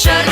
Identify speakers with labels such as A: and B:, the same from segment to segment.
A: Shut up.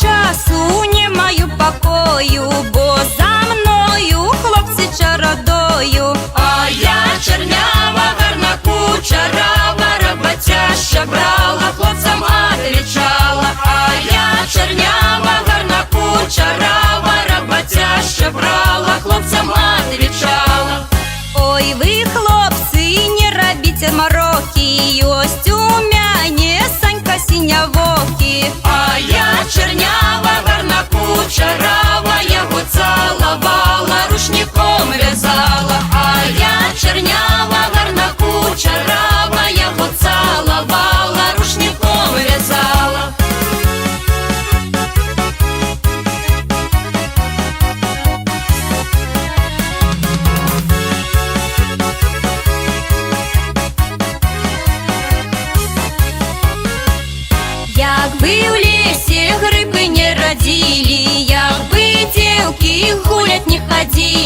A: Часу не маю покою, бо за мною хлопці чародою.
B: А я чернява, гарна кучерава, роботяща брала, хлопцям отвечала. А я чернява, гарна кучерава, роботяща брала, хлопцям отвечала.
A: Ой, ви, хлопці, не робіть мороки, ось у мене Санька синявокі.
B: А
A: дівки гулять не ходили,